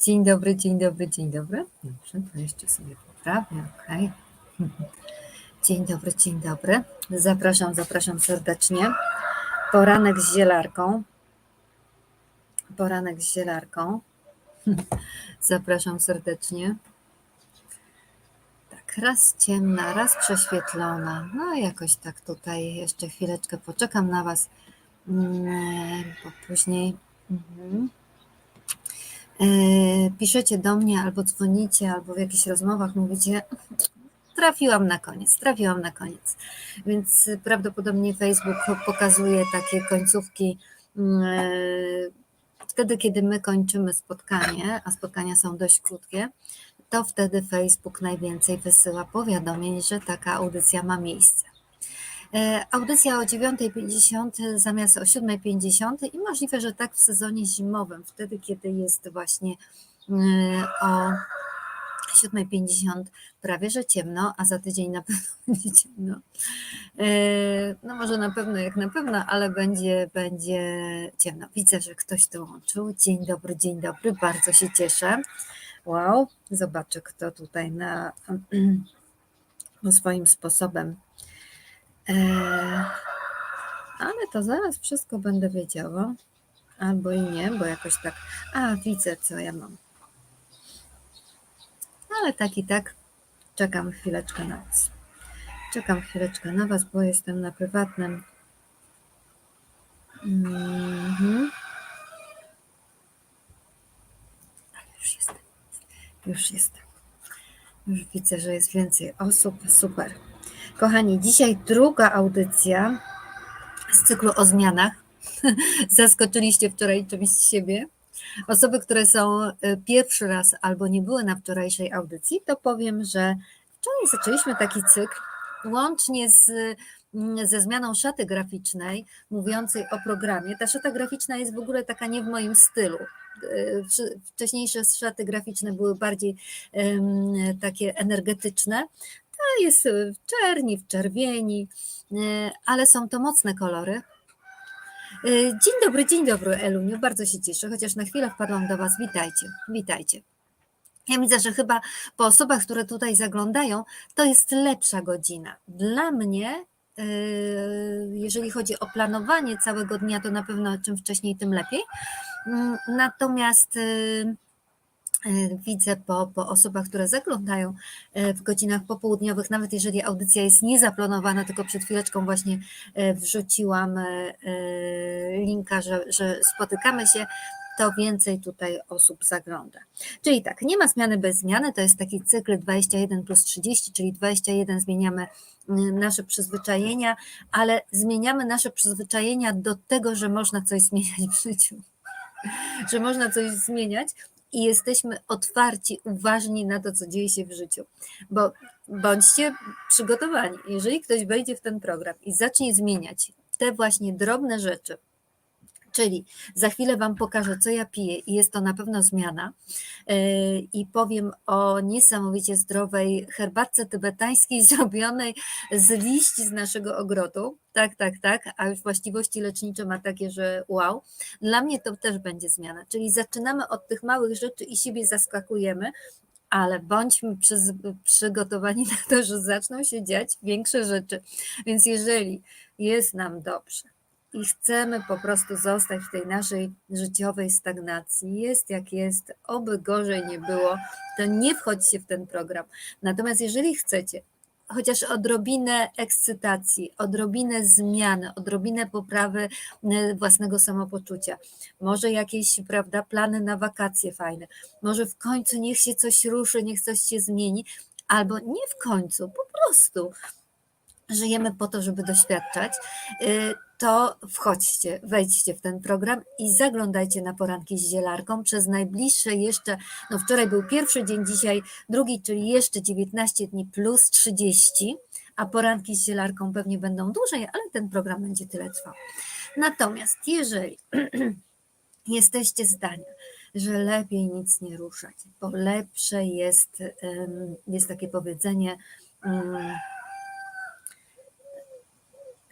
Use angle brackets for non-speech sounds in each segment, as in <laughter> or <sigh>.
Dzień dobry, dzień dobry, dzień dobry. Dobrze, to jeszcze sobie poprawię, okej. Dzień dobry, dzień dobry. Zapraszam, zapraszam serdecznie. Poranek z zielarką. Poranek z zielarką. Zapraszam serdecznie. Tak, raz ciemna, raz prześwietlona. No jakoś tak tutaj jeszcze chwileczkę poczekam na Was, mm, bo później. Mhm. E, piszecie do mnie albo dzwonicie, albo w jakichś rozmowach mówicie, trafiłam na koniec, trafiłam na koniec. Więc prawdopodobnie Facebook pokazuje takie końcówki mm, e, wtedy, kiedy my kończymy spotkanie, a spotkania są dość krótkie, to wtedy Facebook najwięcej wysyła powiadomień, że taka audycja ma miejsce. E, Audycja o 9.50 zamiast o 7.50 i możliwe, że tak w sezonie zimowym, wtedy kiedy jest właśnie e, o 7.50 prawie że ciemno, a za tydzień na <laughs> pewno będzie ciemno. E, No może na pewno, jak na pewno, ale będzie, będzie ciemno. Widzę, że ktoś dołączył. Dzień dobry, dzień dobry, bardzo się cieszę. Wow, zobaczę kto tutaj na <clears throat> no, swoim sposobem. E, Ale to zaraz wszystko będę wiedziała. Albo i nie, bo jakoś tak. A, widzę, co ja mam. Ale tak i tak czekam chwileczkę na Was. Czekam chwileczkę na Was, bo jestem na prywatnym. Mhm. Ale Już jestem. Już jestem. Już widzę, że jest więcej osób. Super. Kochani, dzisiaj druga audycja z cyklu o zmianach. <laughs> Zaskoczyliście wczoraj czymś z siebie. Osoby, które są y, pierwszy raz albo nie były na wczorajszej audycji, to powiem, że wczoraj zaczęliśmy taki cykl łącznie z, mm, ze zmianą szaty graficznej, mówiącej o programie. Ta szata graficzna jest w ogóle taka nie w moim stylu. Y, wcze- Wcześniejsze szaty graficzne były bardziej em, takie energetyczne. Ta jest w czerni, w czerwieni, y, ale są to mocne kolory. Y, Dzień dobry, dzień dobry Eluniu, bardzo się cieszę, chociaż na chwilę wpadłam do Was. Witajcie, witajcie. Ja widzę, że chyba po osobach, które tutaj zaglądają, to jest lepsza godzina. Dla mnie, jeżeli chodzi o planowanie całego dnia, to na pewno czym wcześniej, tym lepiej. Mm, Natomiast widzę po, po osobach, które zaglądają y, w godzinach popołudniowych, nawet jeżeli audycja jest niezaplanowana, tylko przed chwileczką właśnie y, wrzuciłam linka, że, że spotykamy się, to więcej tutaj osób zagląda. Czyli tak, nie ma zmiany bez zmiany, to jest taki cykl 21 plus 30, czyli 21 zmieniamy nasze przyzwyczajenia, ale zmieniamy nasze przyzwyczajenia do tego, że można coś zmieniać w życiu. <laughs> Że można coś zmieniać i jesteśmy otwarci, uważni na to, co dzieje się w życiu. Bo bądźcie przygotowani. Jeżeli ktoś wejdzie w ten program i zacznie zmieniać te właśnie drobne rzeczy, Czyli za chwilę Wam pokażę, co ja piję, i jest to na pewno zmiana. Yy, I powiem o niesamowicie zdrowej herbatce tybetańskiej, <laughs> zrobionej z liści z naszego ogrodu. Tak, tak, tak, a już właściwości lecznicze ma takie, że wow. Dla mnie to też będzie zmiana. Czyli zaczynamy od tych małych rzeczy i siebie zaskakujemy, ale bądźmy przygotowani <laughs> na to, że zaczną się dziać większe rzeczy. Więc jeżeli jest nam dobrze, i chcemy po prostu zostać w tej naszej życiowej stagnacji, jest jak jest, oby gorzej nie było, to nie wchodźcie w ten program. Natomiast jeżeli chcecie chociaż odrobinę ekscytacji, odrobinę zmiany, odrobinę poprawy y, własnego samopoczucia, może jakieś, prawda, plany na wakacje fajne, może w końcu niech się coś ruszy, niech coś się zmieni, albo nie w końcu, po prostu żyjemy po to, żeby doświadczać, y, to wchodźcie, wejdźcie w ten program i zaglądajcie na poranki z zielarką przez najbliższe jeszcze, no wczoraj był pierwszy dzień, dzisiaj drugi, czyli jeszcze 19 dni plus 30, a poranki z zielarką pewnie będą dłużej, ale ten program będzie tyle trwał. Natomiast jeżeli <clears throat> jesteście zdania, że lepiej nic nie ruszać, bo lepsze jest, jest takie powiedzenie,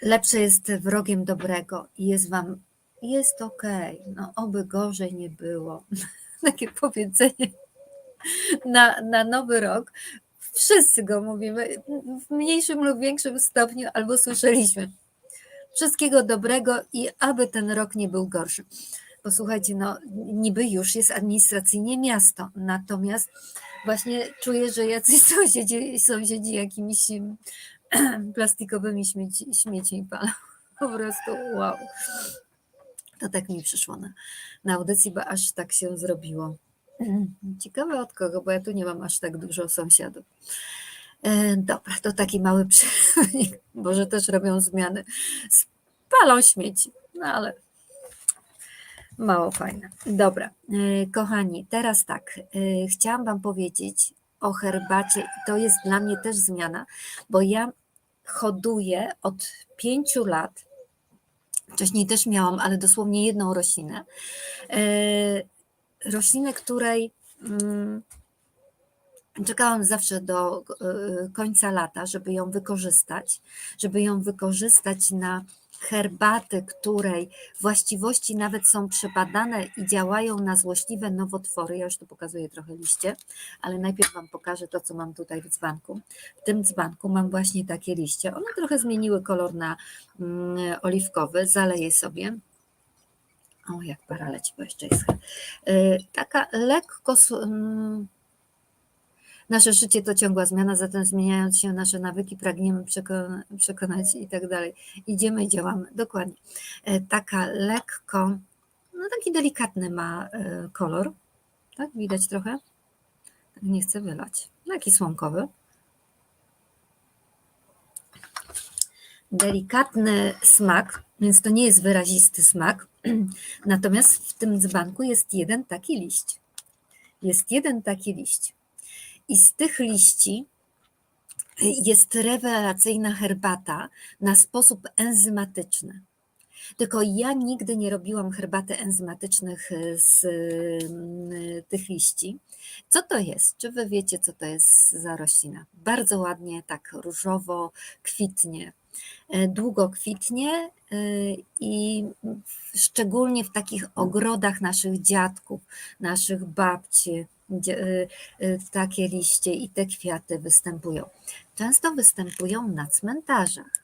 lepsze jest wrogiem dobrego i jest wam, jest okej, no oby gorzej nie było. <laughs> takie powiedzenie na, na nowy rok. Wszyscy go mówimy w mniejszym lub większym stopniu, albo słyszeliśmy. Wszystkiego dobrego i aby ten rok nie był gorszy. Posłuchajcie, no niby już jest administracyjnie miasto, natomiast właśnie czuję, że jacyś <laughs> sąsiedzi, sąsiedzi jakimiś <clears throat> plastikowymi śmieci, śmieci palą. <laughs> Po prostu wow. To tak mi przyszło na, na audycji, bo aż tak się zrobiło. <clears throat> Ciekawe od kogo, bo ja tu nie mam aż tak dużo sąsiadów. E, dobra, to taki mały przerwnik. <laughs> Może też robią zmiany. Spalą śmieci, no ale mało fajne. Dobra, e, kochani, teraz tak. E, chciałam Wam powiedzieć o herbacie. To jest dla mnie też zmiana, bo ja hoduję od pięciu lat. Wcześniej też miałam, ale dosłownie jedną roślinę. Roślinę, której mm, czekałam zawsze do końca lata, żeby ją wykorzystać, żeby ją wykorzystać na herbaty, której właściwości nawet są przebadane i działają na złośliwe nowotwory. Ja już tu pokazuję trochę liście, ale najpierw Wam pokażę to, co mam tutaj w dzbanku. W tym dzbanku mam właśnie takie liście. One trochę zmieniły kolor na mm, oliwkowy. Zaleję sobie. O, jak para leci, bo jeszcze jest. Taka lekko mm, Nasze życie to ciągła zmiana, zatem zmieniając się nasze nawyki, pragniemy przekona, przekonać i tak dalej. Idziemy i działamy. Dokładnie. E, taka lekko, no taki delikatny ma e, kolor. Tak, widać trochę? Tak nie chcę wylać. Taki słomkowy. Delikatny smak, więc to nie jest wyrazisty smak. <clears throat> Natomiast w tym dzbanku jest jeden taki liść. Jest jeden taki liść. I z tych liści jest rewelacyjna herbata na sposób enzymatyczny. Tylko ja nigdy nie robiłam herbaty enzymatycznych z mm, tych liści. Co to jest? Czy wy wiecie, co to jest za roślina? Bardzo ładnie, tak różowo kwitnie. Długo kwitnie i szczególnie w takich ogrodach naszych dziadków, naszych babci, takie liście i te kwiaty występują. Często występują na cmentarzach.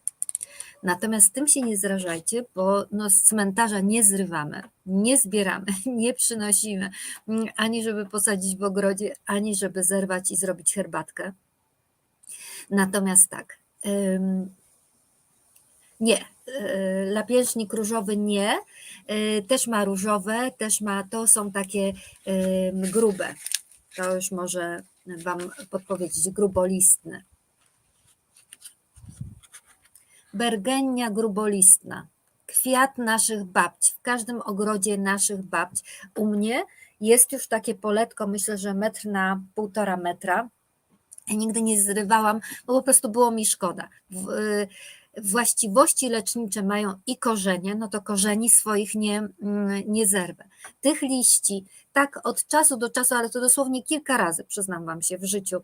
Natomiast tym się nie zrażajcie, bo no z cmentarza nie zrywamy, nie zbieramy, <laughs> nie przynosimy, mm, ani żeby posadzić w ogrodzie, ani żeby zerwać i zrobić herbatkę. Natomiast tak, nie, e, lapieżnik różowy nie, też ma różowe, też ma, to są takie grube, to już może Wam podpowiedzieć, grubolistne. Bergenia grubolistna, kwiat naszych babci, w każdym ogrodzie naszych babci. U mnie jest już takie poletko, myślę, że metr na półtora metra. Ja nigdy nie zrywałam, bo po prostu było mi szkoda. Y, właściwości lecznicze mają i korzenie, no to korzeni swoich nie, mm, nie zerwę. Tych liści tak od czasu do czasu, ale to dosłownie kilka razy, przyznam Wam się, w życiu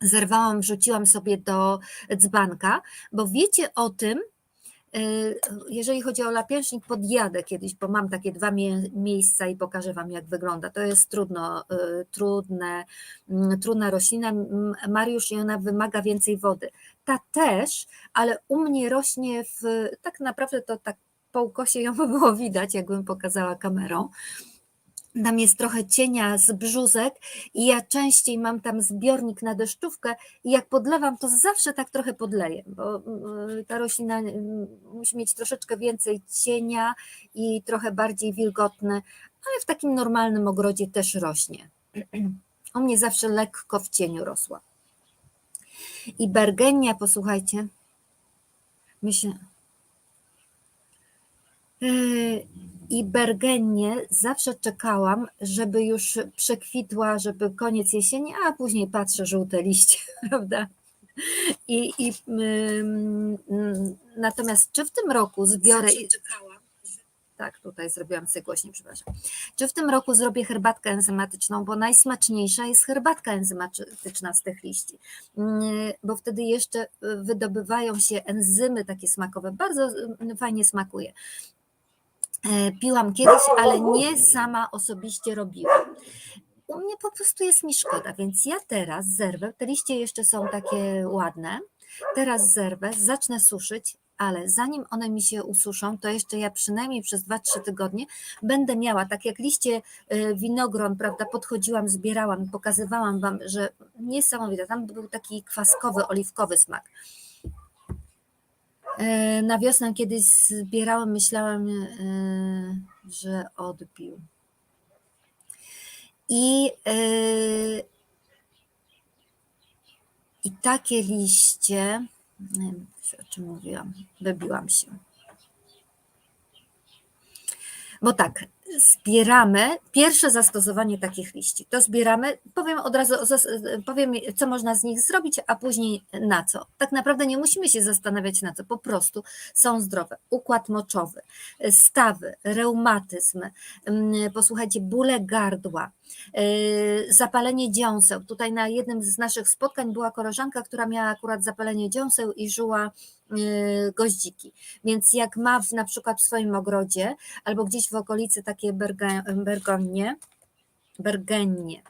zerwałam, wrzuciłam sobie do dzbanka, bo wiecie o tym, y, jeżeli chodzi o lapięcznik, podjadę kiedyś, bo mam takie dwa mie miejsca i pokażę Wam, jak wygląda. To jest trudno, y, trudne, mm, trudna roślina. Mariusz i ona wymaga więcej wody. Ta też, ale u mnie rośnie w, tak naprawdę to tak po ukosie ją by <laughs> było widać, jakbym pokazała kamerą tam jest trochę cienia z brzuzek i ja częściej mam tam zbiornik na deszczówkę i jak podlewam, to zawsze tak trochę podleję, bo mm, ta roślina mm, musi mieć troszeczkę więcej cienia i trochę bardziej wilgotny, ale w takim normalnym ogrodzie też rośnie. <clears throat> U mnie zawsze lekko w cieniu rosła. I bergenia, posłuchajcie, myślę, yy, i Bergenie zawsze czekałam, żeby już przekwitła, żeby koniec jesieni, a później patrzę żółte liście, <laughs> prawda? I, i mm, natomiast czy w tym roku zbiorę. Tak, tutaj zrobiłam sobie głośniej, przepraszam. Czy w tym roku zrobię herbatkę enzymatyczną, bo najsmaczniejsza jest herbatka enzymatyczna z tych liści, bo wtedy jeszcze wydobywają się enzymy takie smakowe, bardzo fajnie smakuje. E, Piłam kiedyś, ale nie sama osobiście robiłam. U mnie po prostu jest mi szkoda, więc ja teraz zerwę. Te liście jeszcze są takie ładne. Teraz zerwę, zacznę suszyć, ale zanim one mi się ususzą, to jeszcze ja przynajmniej przez 2-3 tygodnie będę miała, tak jak liście y, winogron, prawda, podchodziłam, zbierałam, pokazywałam Wam, że niesamowite, tam był taki kwaskowy, oliwkowy smak. E, Na wiosnę kiedyś zbierałem, myślałem, y, że odbił. I, y, I takie liście, o czym mówiłam, wybiłam się. Bo tak, zbieramy pierwsze zastosowanie takich liści. To zbieramy, powiem od razu, powiem, co można z nich zrobić, a później na co. Tak naprawdę nie musimy się zastanawiać na co, po prostu są zdrowe. Układ moczowy, stawy, reumatyzm, mm, posłuchajcie, bóle gardła, zapalenie dziąseł. Tutaj na jednym z naszych spotkań była koleżanka, która miała akurat zapalenie dziąseł i żyła yy, goździki. Więc jak ma w, na przykład w swoim ogrodzie albo gdzieś w okolicy takie bergonie,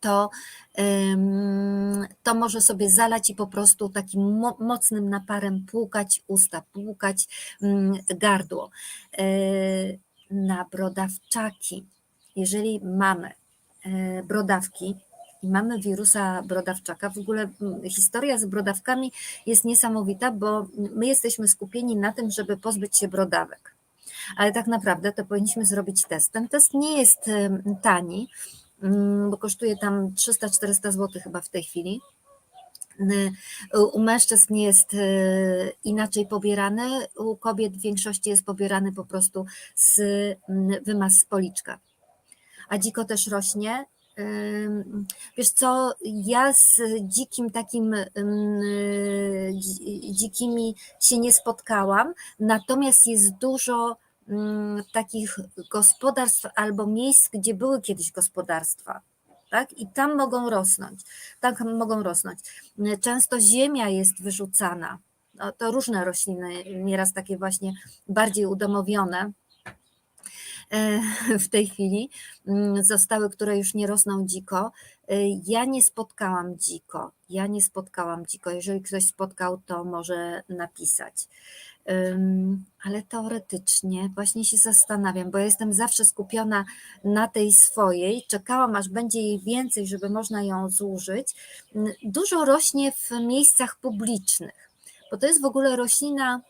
to, to może sobie zalać i po prostu takim mo- mocnym naparem płukać usta, płukać gardło. Yy, na brodawczaki, jeżeli mamy yy, brodawki i mamy wirusa brodawczaka, w ogóle mm, historia z brodawkami jest niesamowita, bo my jesteśmy skupieni na tym, żeby pozbyć się brodawek. Ale tak naprawdę to powinniśmy zrobić test. Ten test nie jest ym, tani, ym, bo kosztuje tam 300-400 zł chyba w tej chwili. U mężczyzn jest y, inaczej pobierany, u kobiet w większości jest pobierany po prostu z mm, wymaz z policzka. A dziko też rośnie. Wiesz co, ja z dzikim takim dzikimi się nie spotkałam, natomiast jest dużo takich gospodarstw albo miejsc, gdzie były kiedyś gospodarstwa. Tak? I tam mogą rosnąć. Tak mogą rosnąć. Często ziemia jest wyrzucana. No, to różne rośliny, nieraz takie właśnie bardziej udomowione <laughs> w tej chwili mm, zostały, które już nie rosną dziko. E, Ja nie spotkałam dziko. Ja nie spotkałam dziko. Jeżeli ktoś spotkał, to może napisać. Ale teoretycznie właśnie się zastanawiam, bo ja jestem zawsze skupiona na tej swojej. Czekałam, aż będzie jej więcej, żeby można ją zużyć. Dużo rośnie w miejscach publicznych, bo to jest w ogóle roślina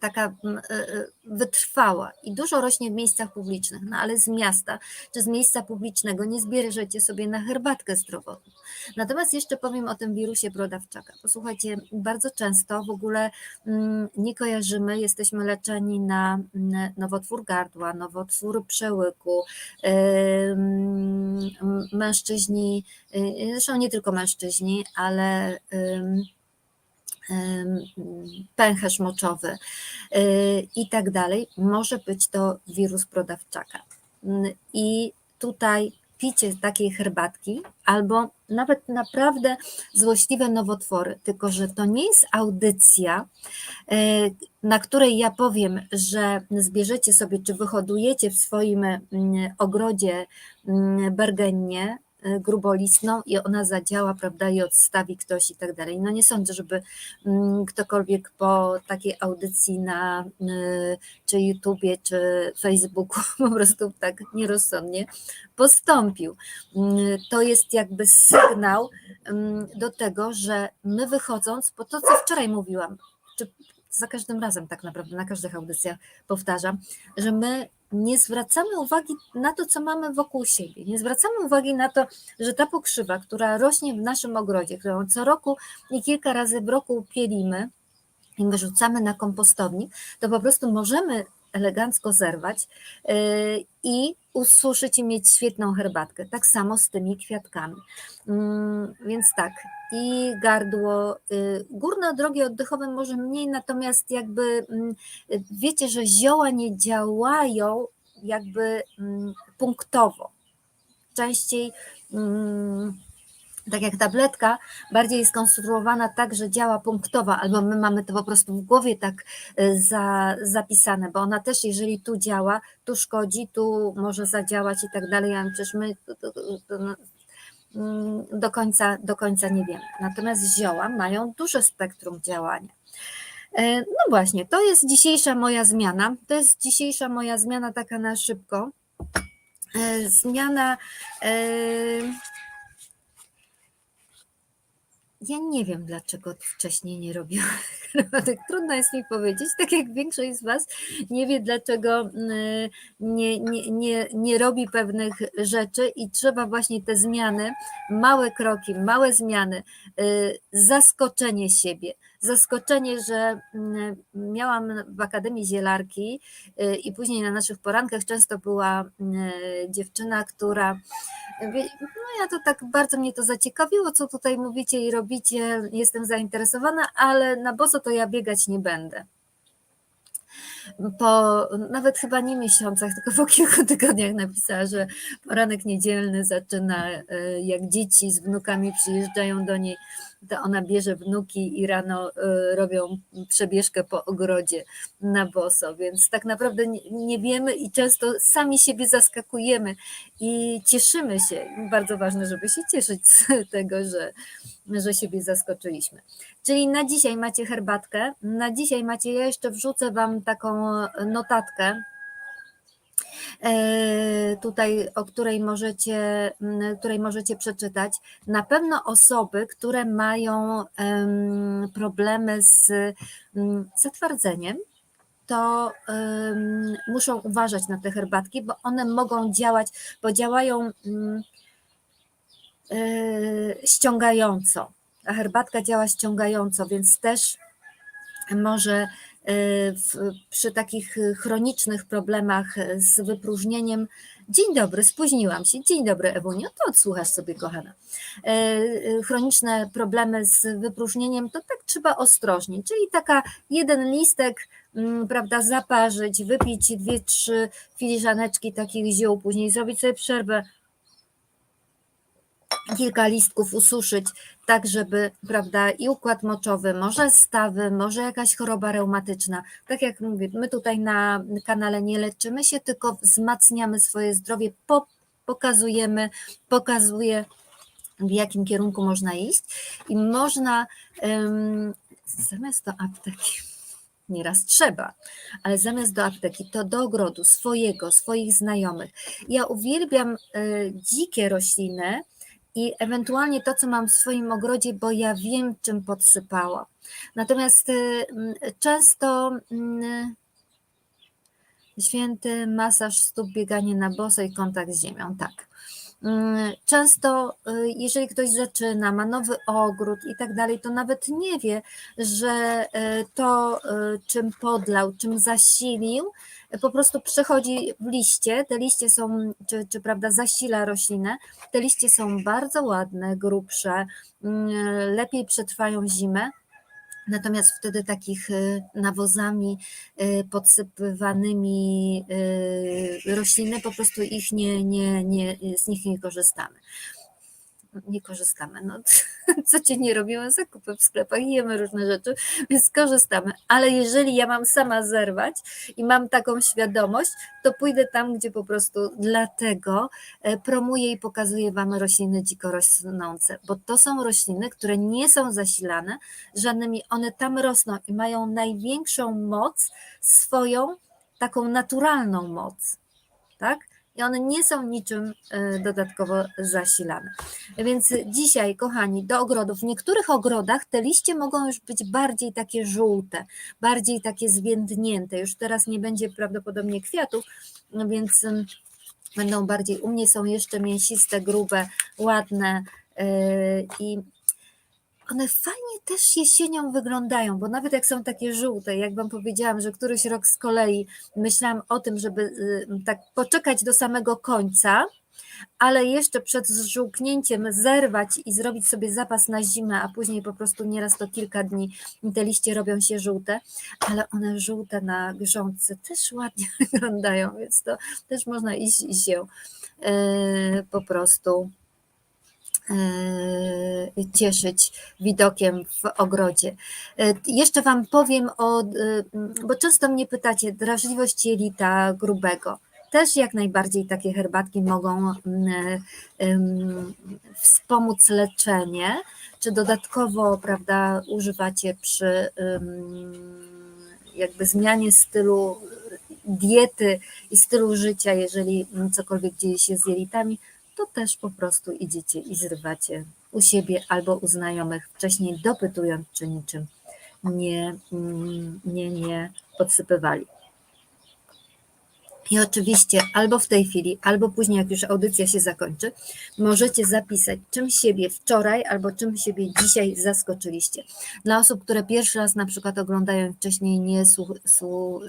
taka mm, e, e, wytrwała i dużo rośnie w miejscach publicznych, no ale z miasta czy z miejsca publicznego nie zbierzecie sobie na herbatkę zdrowotną. Natomiast jeszcze powiem o tym wirusie brodawczaka. Posłuchajcie, bardzo często w ogóle mm, nie kojarzymy, jesteśmy leczeni na mm, nowotwór gardła, nowotwór przełyku, mężczyźni, y, zresztą nie tylko mężczyźni, ale pęcherz moczowy y, i tak dalej, może być to wirus brodawczaka. Mm, I tutaj picie takiej herbatki albo nawet naprawdę złośliwe nowotwory, tylko że to nie jest audycja, y, na której ja powiem, że zbierzecie sobie, czy wyhodujecie w swoim mm, ogrodzie mm, bergennię y, grubolistną i ona zadziała, prawda, i odstawi ktoś i tak dalej. No nie sądzę, żeby mm, ktokolwiek po takiej audycji na y, czy YouTubie, czy Facebooku <laughs> po prostu tak nierozsądnie postąpił. Mm, To jest jakby sygnał mm, do tego, że my wychodząc, bo to co wczoraj mówiłam, czy za każdym razem tak naprawdę, na każdych audycjach powtarzam, że my nie zwracamy uwagi na to, co mamy wokół siebie. Nie zwracamy uwagi na to, że ta pokrzywa, która rośnie w naszym ogrodzie, którą co roku i kilka razy w roku pielimy i wyrzucamy na kompostownik, to po prostu możemy elegancko zerwać yy, i ususzyć i mieć świetną herbatkę. Tak samo z tymi kwiatkami. Mm, Więc tak, i gardło, y, górne drogi oddechowe może mniej, natomiast jakby mm, wiecie, że zioła nie działają jakby mm, punktowo. Częściej tak jak tabletka, bardziej jest skonstruowana tak, że działa punktowo, albo my mamy to po prostu w głowie tak y, za, zapisane, bo ona też, jeżeli tu działa, tu szkodzi, tu może zadziałać i tak dalej, a przecież my no, mm, do końca, do końca nie wiemy. Natomiast zioła mają duże spektrum działania. E, No właśnie, to jest dzisiejsza moja zmiana. To jest dzisiejsza moja zmiana taka na szybko. E, Zmiana. e, Ja nie wiem, dlaczego wcześniej nie robiłam <laughs> Trudno jest mi powiedzieć, tak jak większość z Was nie wie, dlaczego mm, nie, nie, nie, nie robi pewnych rzeczy i trzeba właśnie te zmiany, małe kroki, małe zmiany, y, zaskoczenie siebie. Zaskoczenie, że mm, miałam w Akademii Zielarki y, i później na naszych porankach często była mm, dziewczyna, która No ja to tak bardzo mnie to zaciekawiło, co tutaj mówicie i robicie. Jestem zainteresowana, ale na boso to ja biegać nie będę. Po nawet chyba nie miesiącach, tylko po kilku <laughs> tygodniach napisała, że poranek niedzielny zaczyna, e, jak dzieci z wnukami przyjeżdżają do niej, to ona bierze wnuki i rano e, robią przebieżkę po ogrodzie na boso, więc tak naprawdę nie, nie wiemy i często sami siebie zaskakujemy i cieszymy się. Bardzo ważne, żeby się cieszyć z <laughs> tego, że, że siebie zaskoczyliśmy. Czyli na dzisiaj macie herbatkę. Na dzisiaj macie, ja jeszcze wrzucę Wam taką notatkę. E, Tutaj, o której możecie, której możecie przeczytać. Na pewno osoby, które mają em, problemy z zatwardzeniem, to muszą uważać na te herbatki, bo one mogą działać, bo działają e, ściągająco. A herbatka działa ściągająco, więc też może w, przy takich chronicznych problemach z wypróżnieniem. Dzień dobry, spóźniłam się. Dzień dobry, Ewunio, to odsłuchasz sobie, kochana. Chroniczne problemy z wypróżnieniem, to tak trzeba ostrożnie, czyli taka jeden listek, mm, prawda, zaparzyć, wypić dwie, trzy filiżaneczki takich ziół, później zrobić sobie przerwę, kilka listków ususzyć, tak żeby, prawda, i układ moczowy, może stawy, może jakaś choroba reumatyczna. Tak jak mówię, my tutaj na kanale nie leczymy się, tylko wzmacniamy swoje zdrowie, po, pokazujemy, pokazuję w jakim kierunku można iść i można ym, zamiast do apteki, <laughs> nieraz trzeba, ale zamiast do apteki, to do ogrodu swojego, swoich znajomych. Ja uwielbiam y, dzikie rośliny, i ewentualnie to, co mam w swoim ogrodzie, bo ja wiem, czym podsypała. Natomiast y, mm, często mm, święty masaż stóp, bieganie na boso i kontakt z ziemią, tak. Często, y, jeżeli ktoś zaczyna, ma nowy ogród i tak dalej, to nawet nie wie, że y, to, y, czym podlał, czym zasilił, po prostu przechodzi w liście. Te liście są, czy, czy prawda, zasila roślinę. Te liście są bardzo ładne, grubsze, lepiej przetrwają zimę. Natomiast wtedy takich y, nawozami y, podsypywanymi y, rośliny, po prostu ich nie, nie, nie, z nich nie korzystamy. Nie korzystamy. No, <laughs> codziennie robimy zakupy w sklepach jemy różne rzeczy, więc korzystamy. Ale jeżeli ja mam sama zerwać i mam taką świadomość, to pójdę tam, gdzie po prostu dlatego e, promuję i pokazuję Wam rośliny dziko rosnące, bo to są rośliny, które nie są zasilane żadnymi, one tam rosną i mają największą moc swoją, taką naturalną moc, tak? I one nie są niczym e, dodatkowo zasilane. Więc dzisiaj, kochani, do ogrodów. W niektórych ogrodach te liście mogą już być bardziej takie żółte, bardziej takie zwiędnięte. Już teraz nie będzie prawdopodobnie kwiatów, no więc ym, będą bardziej, u mnie są jeszcze mięsiste, grube, ładne yy, i one fajnie też jesienią wyglądają, bo nawet jak są takie żółte, jak Wam powiedziałam, że któryś rok z kolei myślałam o tym, żeby y, tak poczekać do samego końca, ale jeszcze przed zżółknięciem zerwać i zrobić sobie zapas na zimę, a później po prostu nieraz to kilka dni te liście robią się żółte, ale one żółte na grządce też ładnie <laughs> wyglądają, więc to też można iść i się yy, po prostu cieszyć widokiem w ogrodzie. E, Jeszcze Wam powiem o, e, bo często mnie pytacie, drażliwość jelita grubego. Też jak najbardziej takie herbatki mogą mm, wspomóc leczenie, czy dodatkowo, prawda, używacie przy jakby zmianie stylu diety i stylu życia, jeżeli cokolwiek dzieje się z jelitami, to też po prostu idziecie i zrywacie u siebie albo u znajomych, wcześniej dopytując, czy niczym nie, mm, nie, nie podsypywali. I oczywiście albo w tej chwili, albo później, jak już audycja się zakończy, możecie zapisać, czym siebie wczoraj albo czym siebie dzisiaj zaskoczyliście. Dla osób, które pierwszy raz na przykład oglądają, wcześniej nie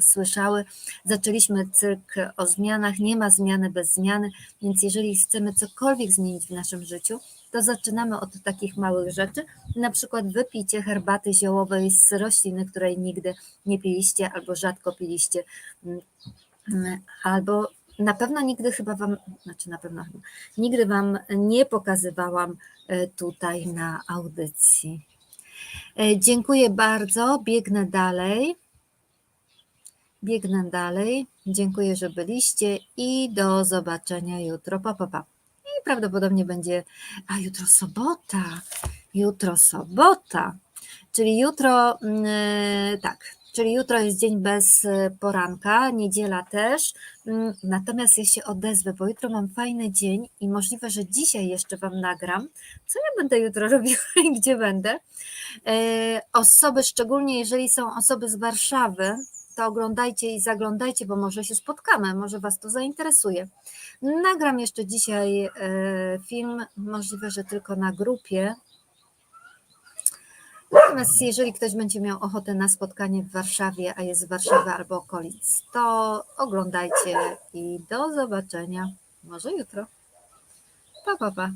słyszały, zaczęliśmy cykl o zmianach. Nie ma zmiany bez zmiany, więc jeżeli chcemy cokolwiek zmienić w naszym życiu, to zaczynamy od takich małych rzeczy, na przykład wypicie herbaty ziołowej z rośliny, której nigdy nie piliście albo rzadko piliście albo na pewno nigdy chyba Wam, znaczy na pewno nigdy Wam nie pokazywałam e, tutaj na audycji. E, Dziękuję bardzo, biegnę dalej. Biegnę dalej. Dziękuję, że byliście i do zobaczenia jutro. Pa, pa, pa. I prawdopodobnie będzie, a jutro sobota. Jutro sobota. Czyli jutro, e, tak, czyli jutro jest dzień bez e, poranka, niedziela też. Mm, Natomiast ja się odezwę, bo jutro mam fajny dzień i możliwe, że dzisiaj jeszcze Wam nagram, co ja będę jutro <laughs> robiła i gdzie będę. E, Osoby, szczególnie jeżeli są osoby z Warszawy, to oglądajcie i zaglądajcie, bo może się spotkamy, może Was to zainteresuje. Nagram jeszcze dzisiaj e, film, możliwe, że tylko na grupie. Natomiast jeżeli ktoś będzie miał ochotę na spotkanie w Warszawie, a jest z Warszawy albo okolic, to oglądajcie i do zobaczenia. Może jutro. Pa, pa, pa.